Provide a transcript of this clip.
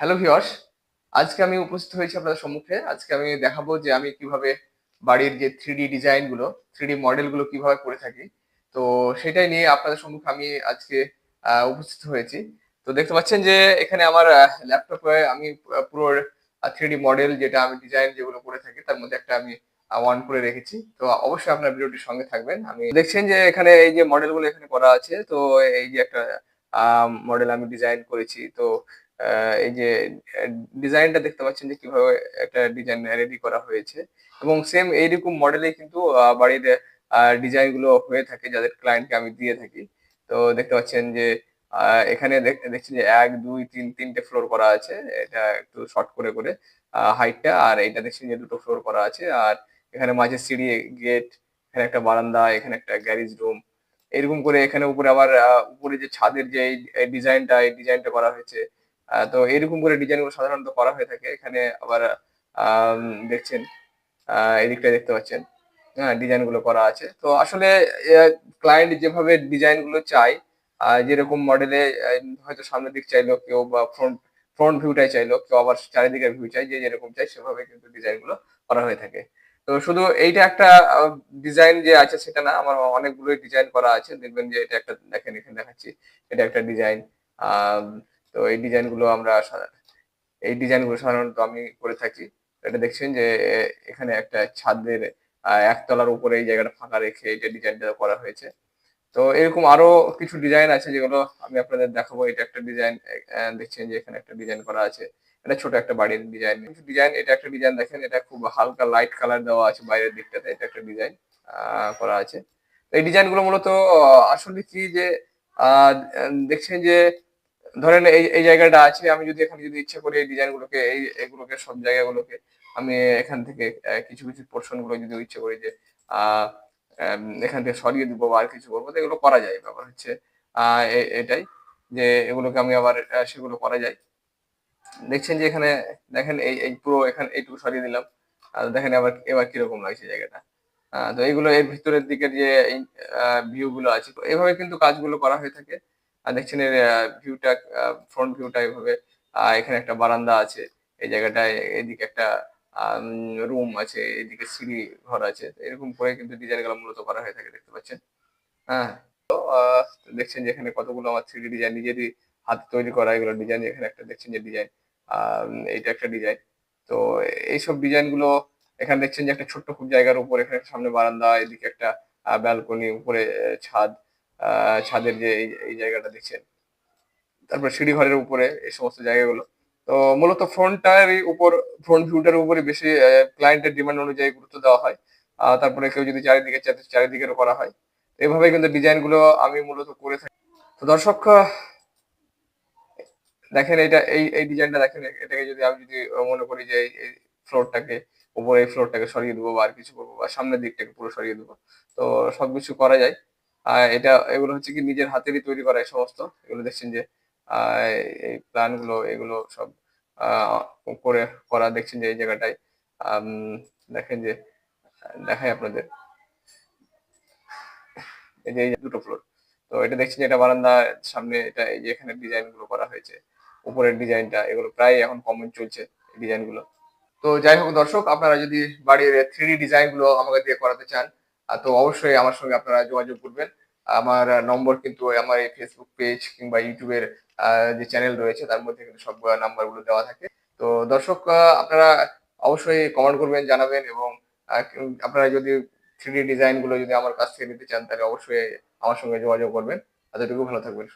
Hello ভিওস আজকে আমি উপস্থিত হয়েছি আপনাদের সম্মুখে। আজকে আমি দেখাবো যে আমি কীভাবে বাড়ির যে থ্রি ডি ডিজাইনগুলো থ্রি ডি মডেলগুলো কীভাবে করে থাকি। তো সেটাই নিয়ে আপনাদের সম্মুখে আমি আজকে উপস্থিত হয়েছি। তো দেখতে পাচ্ছেন যে এখানে আমার ল্যাপটপে আমি পুরো থ্রি মডেল যেটা আমি ডিজাইন যেগুলো করে থাকি, তার মধ্যে একটা আমি অন করে রেখেছি। তো অবশ্যই আপনার ভিডিওটির সঙ্গে থাকবেন। আমি দেখছেন যে এখানে এই যে মডেলগুলো এখানে করা আছে, তো এই যে একটা মডেল আমি ডিজাইন করেছি। তো এই যে ডিজাইনটা দেখতে পাচ্ছেন যে কীভাবে একটা ডিজাইন রেডি করা হয়েছে। এবং সেম এইরকম মডেলে কিন্তু বাড়ির ডিজাইনগুলো হয়ে থাকে যাদের ক্লায়েন্টকে আমি দিয়ে থাকি। তো দেখতে পাচ্ছেন যে এখানে দেখ- দেখছেন যে এক, দুই, তিন, তিনটে ফ্লোর করা আছে। এটা একটু শর্ট করে করে হাইটটা আর এটা দেখছেন যে দুটো ফ্লোর করা আছে। আর এখানে মাঝে সিঁড়ি গেট এখানে একটা বারান্দা, এখানে একটা গ্যারেজ রুম এরকম করে এখানে উপরে আবার উপরে যে ছাদের যে ডিজাইনটা এই ডিজাইনটা করা হয়েছে তো এরকম করে ডিজাইনগুলো সাধারণত করা হয়ে থাকে। এখানে আবার দেখছেন আহ, এদিকটা দেখতে পাচ্ছেন হ্যাঁ ডিজাইনগুলো করা আছে। তো আসলে ক্লায়েন্ট যেভাবে ডিজাইনগুলো চাই আহ, যেরকম মডেলে হয়তো সামনের দিক চাইলো কেউ বা ফ্রন্ট ফ্রন্ট ভিউটাই চাইলো কেউ আবার চারিদিকের ভিউ চাই যে যেরকম চাই সেভাবে কিন্তু ডিজাইনগুলো করা হয়ে থাকে। তো শুধু এইটা একটা ডিজাইন যে আছে সেটা না আমার অনেকগুলোই ডিজাইন করা আছে। দেখবেন যে এটা একটা দেখেন এখানে দেখাচ্ছি এটা একটা ডিজাইন তো এই ডিজাইনগুলো আমরা এই ডিজাইনগুলো সাধারণত আমি করে থাকি। এটা দেখছেন যে, এখানে একটা ছাদের একতলার উপরে এই জায়গাটা ফাঁকা রেখে এটা ডিজাইনটা করা হয়েছে। তো এরকম আরও কিছু ডিজাইন আছে যেগুলো আমি আপনাদের দেখাবো। এটা একটা ডিজাইন দেখছেন যে এখানে একটা ডিজাইন করা আছে। এটা ছোট একটা বাড়ির ডিজাইন কিছু ডিজাইন এটা একটা ডিজাইন দেখেন, এটা খুব হালকা লাইট কালার দেওয়া আছে বাইরের দিকটাতে, এটা একটা ডিজাইন করা আছে। এই ডিজাইনগুলো মূলত আসলে কি যে দেখছেন যে ধরেন এই এই জায়গাটা আছে, আমি যদি এখানে যদি ইচ্ছে করি এই ডিজাইন গুলোকে এই, এগুলোকে, সব জায়গাগুলোকে, আমি এখান থেকে কিছু কিছু পোর্শনগুলো যদি ইচ্ছে করি যে আহ এখান থেকে সরিয়ে দিব আর কিছু করব, তো এগুলো করা যায়। ব্যাপার হচ্ছে এটাই যে, এগুলোকে আমি আবার সেগুলো করা যায়। দেখছেন যে এখানে, দেখেন এই এই পুরো এখানে, এইটুকু সরিয়ে দিলাম। আর দেখেন আবার, এবার কীরকম লাগছে জায়গাটা। তো এইগুলো এর ভিতরের দিকের যে ভিউ গুলো আছে, তো এইভাবে কিন্তু কাজগুলো করা হয়ে থাকে। দেখছেন এর ভিউটা ফ্রন্ট ভিউটা এইভাবে আহ, এখানে একটা বারান্দা আছে এই জায়গাটায় এদিকে একটা রুম আছে এদিকে সিঁড়ি ঘর আছে এরকম করে কিন্তু ডিজাইনগুলো মূলত করা হয়ে থাকে দেখতে পাচ্ছেন? হ্যাঁ তো দেখছেন যে এখানে কতগুলো আমার থ্রি ডিজাইন নিজেরই হাতে তৈরি করা এগুলো ডিজাইন এখানে একটা দেখছেন যে ডিজাইন এইটা একটা ডিজাইন তো এইসব ডিজাইনগুলো এখানে দেখছেন যে একটা ছোট্ট খুব জায়গার উপর এখানে সামনে বারান্দা এদিকে একটা ব্যালকনি উপরে ছাদ ছাদের যে এই জায়গাটা দেখছেন, তারপর সিঁড়ি ঘরের উপরে এই সমস্ত জায়গাগুলো। তো মূলত ফ্রন্টটারই উপর, ফ্রন্ট ভিউটার উপরে বেশি ক্লায়েন্টের ডিমান্ড অনুযায়ী গুরুত্ব দেওয়া হয়। তারপরে কেউ যদি চারিদিকে চারিদিকেরও করা হয়। এভাবে কিন্তু ডিজাইনগুলো আমি মূলত করে থাকি। তো দর্শক, দেখেন এটা, এই এই ডিজাইনটা দেখেন, এটাকে যদি আমি যদি মনে করি যে এই ফ্লোরটাকে উপরে এই ফ্লোরটাকে সরিয়ে দেবো বা আর কিছু করব বা সামনের দিকটাকে পুরো সরিয়ে দেবো, তো সবকিছু করা যায়। এটা, এগুলো হচ্ছে কি নিজের হাতেরই তৈরি করা এই সমস্ত। এগুলো দেখছেন যে এই প্ল্যানগুলো এগুলো সব করে করা দেখছেন যে এই জায়গাটায়। দেখেন যে, দেখাই আপনাদের। এই যে দুটো ফ্লোর তো এটা দেখছেন যে এটা বারান্দার সামনে, এটা এই যে এখানে ডিজাইনগুলো করা হয়েছে। উপরের ডিজাইনটা, এগুলো প্রায় এখন কমন চলছে ডিজাইনগুলো তো যাই হোক দর্শক, আপনারা যদি বাড়ির থ্রি ডিজাইনগুলো আমাকে দিয়ে করাতে চান তো অবশ্যই আমার সঙ্গে আপনারা যোগাযোগ করবেন। আমার নম্বর কিন্তু আমার এই ফেসবুক পেজ কিংবা ইউটিউবের যে চ্যানেল রয়েছে, তার মধ্যে কিন্তু সব নাম্বারগুলো দেওয়া থাকে। তো দর্শক আপনারা অবশ্যই কমেন্ট করবেন, জানাবেন এবং আপনারা যদি থ্রি ডিজাইনগুলো যদি আমার কাছ থেকে নিতে চান, তাহলে অবশ্যই আমার সঙ্গে যোগাযোগ করবেন। এতটুকু, ভালো থাকবেন